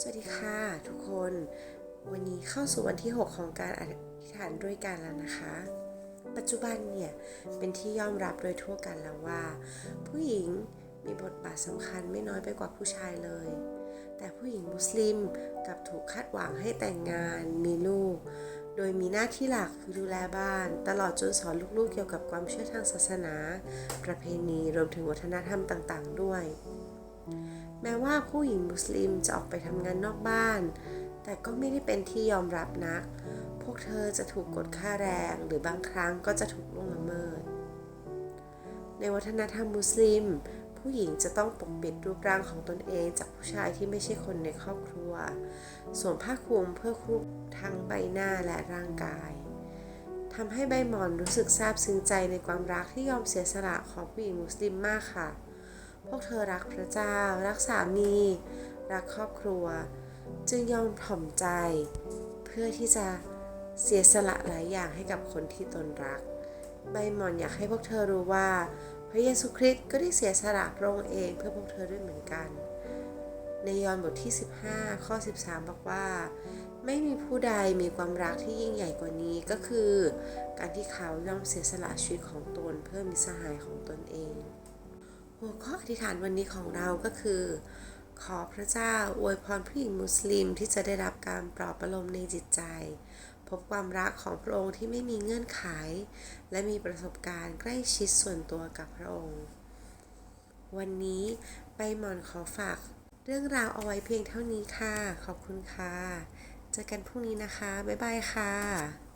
สวัสดีค่ะทุกคน วันนี้เข้าสู่วันที่ 6 ของการอธิษฐานด้วยกันแล้วนะคะ ปัจจุบันเนี่ย เป็นที่ยอมรับโดยทั่วกันแล้วว่า ผู้หญิงมีบทบาทสำคัญไม่น้อยไปกว่าผู้ชายเลย แต่ผู้หญิงมุสลิมกับถูกคาดหวังให้แต่งงานมีลูก โดยมีหน้าที่หลักคือดูแลบ้าน ตลอดจนสอนลูกๆเกี่ยวกับความเชื่อทางศาสนา ประเพณีรวมถึงวัฒนธรรมต่าง ๆ ด้วย แม้ว่าผู้หญิงมุสลิมจะออกไปทำงานนอกบ้าน แต่ก็ไม่ได้เป็นที่ยอมรับนัก พวกเธอจะถูกกดค่าแรงหรือบางครั้งก็จะถูกล่วงละเมิด ในวัฒนธรรมมุสลิม ผู้หญิงจะต้องปกปิดรูปร่างของตนเองจากผู้ชายที่ไม่ใช่คนในครอบครัว สวมผ้าคลุมเพื่อคลุมทั้งใบหน้าและร่างกายทำให้ใบหมอนรู้สึกซาบซึ้งใจในความรักที่ยอมเสียสละของผู้หญิงมุสลิมมากค่ะ พวกเธอรักพระเจ้า รักสามี รักครอบครัว จึงยอมถ่อมใจ เพื่อที่จะเสียสละหลายอย่างให้กับคนที่ตนรัก ใบหมอนอยากให้พวกเธอรู้ว่า พระเยซูคริสต์ก็ได้เสียสละพระองค์เองเพื่อพวกเธอด้วยเหมือนกัน ในยอห์นบทที่ 15 ข้อ 13 บอกว่า ไม่มีผู้ใดมีความรักที่ยิ่งใหญ่กว่านี้ก็คือ การที่เขายอมเสียสละชีวิตของตนเพื่อมิสหายของตนเอง หัวข้ออธิษฐานวันนี้ของเราก็คือ ขอพระเจ้าอวยพรผู้หญิงมุสลิมที่จะได้รับการปลอบประโลมในจิตใจ พบความรักของพระองค์ที่ไม่มีเงื่อนไข และมีประสบการณ์ใกล้ชิดส่วนตัวกับพระองค์ วันนี้ใบหมอนขอฝาก เรื่องราวเอาไว้เพียงเท่านี้ค่ะ ขอบคุณค่ะ เจอกันพรุ่งนี้นะคะ บ๊ายบายค่ะ